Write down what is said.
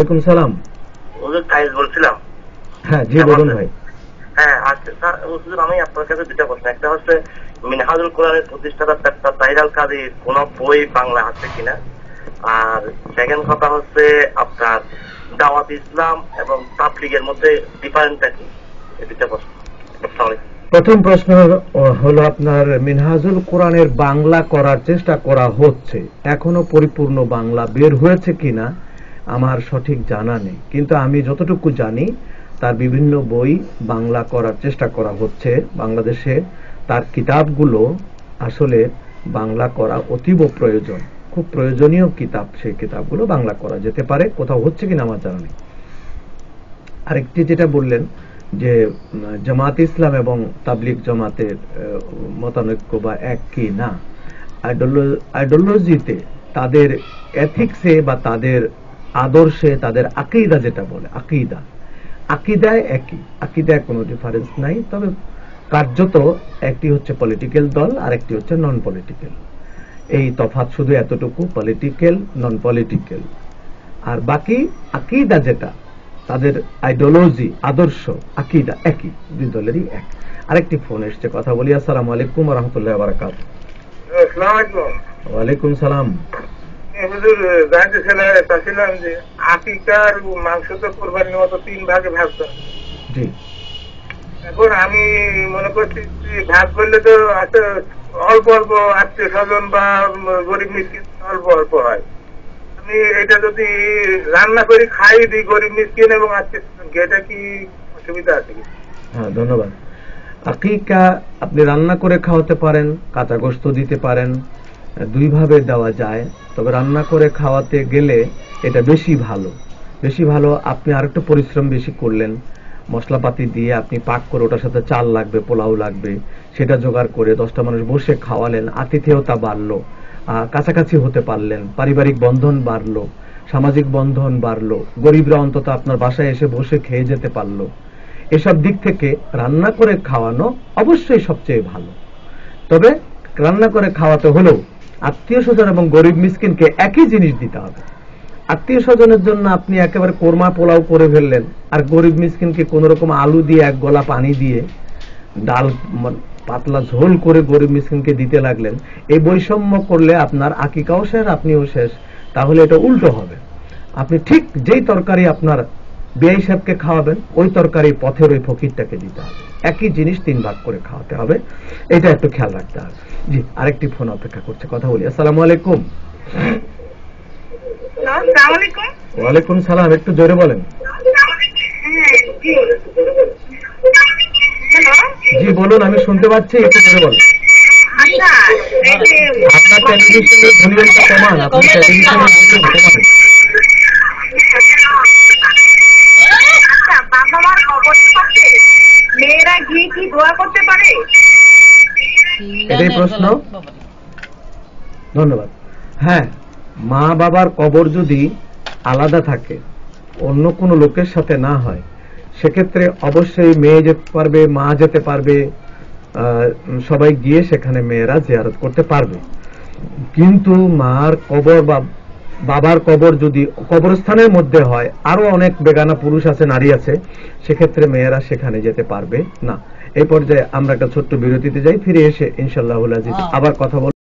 ওয়ালাইকুম সালাম। হুজুর বলছিলাম। হ্যাঁ জি বলুন ভাই। হ্যাঁ আচ্ছা স্যার হুজুর আমি আপনার কাছে দুটা প্রশ্ন। একটা হচ্ছে মিনহাজুল কোরআনের প্রতিষ্ঠাতা ডাক্তার কাদির কোন বই বাংলা আছে কিনা? আর সেকেন্ড কথা হচ্ছে আপনার দাওয়াত ইসলাম এবং তাবলিগের মধ্যে ডিফারেন্টটা কি? এই দুটা প্রশ্ন। প্রথম প্রশ্ন হলো আপনার মিনহাজুল কোরআনের বাংলা করার চেষ্টা করা হচ্ছে। এখনও পরিপূর্ণ বাংলা বের হয়েছে কিনা? আমার সঠিক জানা নেই। কিন্তু আমি যতটুকু জানি, তার বিভিন্ন বই বাংলা করার চেষ্টা করা হচ্ছে। বাংলাদেশে তার কিতাবগুলো আসলে বাংলা করা অতীব প্রয়োজন। খুব প্রয়োজনীয় কিতাব সেই কিতাবগুলো বাংলা করা যেতে পারে, কোথাও হচ্ছে কিনা আমার জানা নেই। আরেকটি যেটা বললেন যে, জামাত ইসলাম এবং তাবলিগ জামাতের মতানৈক্য বা এক কি না আইডোলজিতে তাদের এথিক্সে বা তাদের আদর্শে তাদের আকিদা যেটা বলে আকিদা। আকিদায় একই আকিদায় কোনো ডিফারেন্স নাই তবে কার্যত একটি হচ্ছে পলিটিক্যাল দল আর একটি হচ্ছে নন পলিটিক্যাল এই তফাৎ শুধু এতটুকু পলিটিক্যাল নন পলিটিক্যাল আর বাকি আকিদা যেটা তাদের আইডিওলজি আদর্শ আকিদা একই দুই দলেরই এক। আরেকটি ফোন এসছে কথা বলি আসসালামু আলাইকুম রহমতুল্লাহ বারাকাত ওয়ালাইকুম সালাম। হুজুর জানতে ছেলে- চাচ্ছিলাম যে আকিকার মাংস তো কোরবানির মতো তিন ভাগে ভাগ করে। জি। এখন আমি মনে করছি ভাগ করলে তো অল্প অল্প আত্মীয় স্বজন বা গরিব মিসকিন অল্প অল্প হয়। আমি এটা যদি রান্না করে খাই দিই গরিব মিসকিন এবং আত্মীয় স্বজনকে এটা কি অসুবিধা আছে হ্যাঁ ধন্যবাদ। আকিকা আপনি রান্না করে খাওয়াতে পারেন কাঁচা গোস্ত দিতে পারেন দুই ভাবে দেওয়া যায়, তবে রান্না করে খাওয়াতে গেলে এটা বেশি ভালো। বেশি ভালো, আপনি আরেকটু পরিশ্রম বেশি করলেন। মশলাপাতি দিয়ে আপনি পাক করে ওটার সাথে চাল লাগবে, পোলাও লাগবে, সেটা জোগাড় করে দশটা মানুষ বসে খাওয়ালেন, আতিথেয়তা বাড়লো কাছাকাছি হতে পারলেন, পারিবারিক বন্ধন বাড়লো, সামাজিক বন্ধন বাড়লো, গরিবরা অন্তত আপনার বাসায় এসে বসে খেয়ে যেতে পারল। এসব দিক থেকে রান্না করে খাওয়ানো অবশ্যই সবচেয়ে ভালো। তবে রান্না করে খাওয়াতে হলেও আত্মীয় স্বজন এবং গরিব মিসকিনকে একই জিনিস দিতে হবে। আত্মীয় স্বজনের জন্য আপনি একেবারে কোরমা পোলাও করে ফেললেন, আর গরিব মিসকিনকে কোন রকম আলু দিয়ে এক গলা পানি দিয়ে ডাল পাতলা ঝোল করে গরিব মিসকিনকে দিতে লাগলেন, এই বৈষম্য করলে আপনার আকিকাও শেষ, আপনিও শেষ। তাহলে এটা উল্টো হবে। আপনি ঠিক যেই তরকারি আপনার বিআই সাহেবকে খাওয়াবেন, ওই তরকারি পথের ওই ফকিরটাকে দিতে হবে। একই জিনিস তিন ভাগ করে খাওয়াতে হবে। এটা একটু খেয়াল রাখতে হবে। জি আরেকটি ফোন অপেক্ষা করছে কথা বলি। আসসালামু আলাইকুম। ওয়ালাইকুম সালাম একটু জোরে বলেন। হ্যাঁ জি বলুন আমি শুনতে পাচ্ছি একটু জোরে বলেন। আচ্ছা আপনার টেলিভিশনের ভলিউমটা কমান? আপনি টেলিভিশনের ভলিউম কমান আচ্ছা বাবা মার কবরের পাশে মেয়েরা গিয়ে কি দোয়া করতে পারে? এটাই প্রশ্ন। ধন্যবাদ। হ্যাঁ মা বাবার কবর যদি আলাদা থাকে, অন্য কোনো লোকের সাথে না হয়, সেক্ষেত্রে অবশ্যই মেয়ে যেতে পারবে, মা যেতে পারবে সবাই গিয়ে সেখানে মেয়েরা জিয়ারত করতে পারবে। কিন্তু মার কবর বা বাবার কবর যদি কবরস্থানের মধ্যে হয়, আরও অনেক বেগানা পুরুষ আছে, নারী আছে, সেক্ষেত্রে মেয়েরা সেখানে যেতে পারবে না। এই পর্যায়ে আমরা একটা ছোট্ট বিরতিতে যাই ফিরে এসে ইনশাল্লাহ আবার কথা বল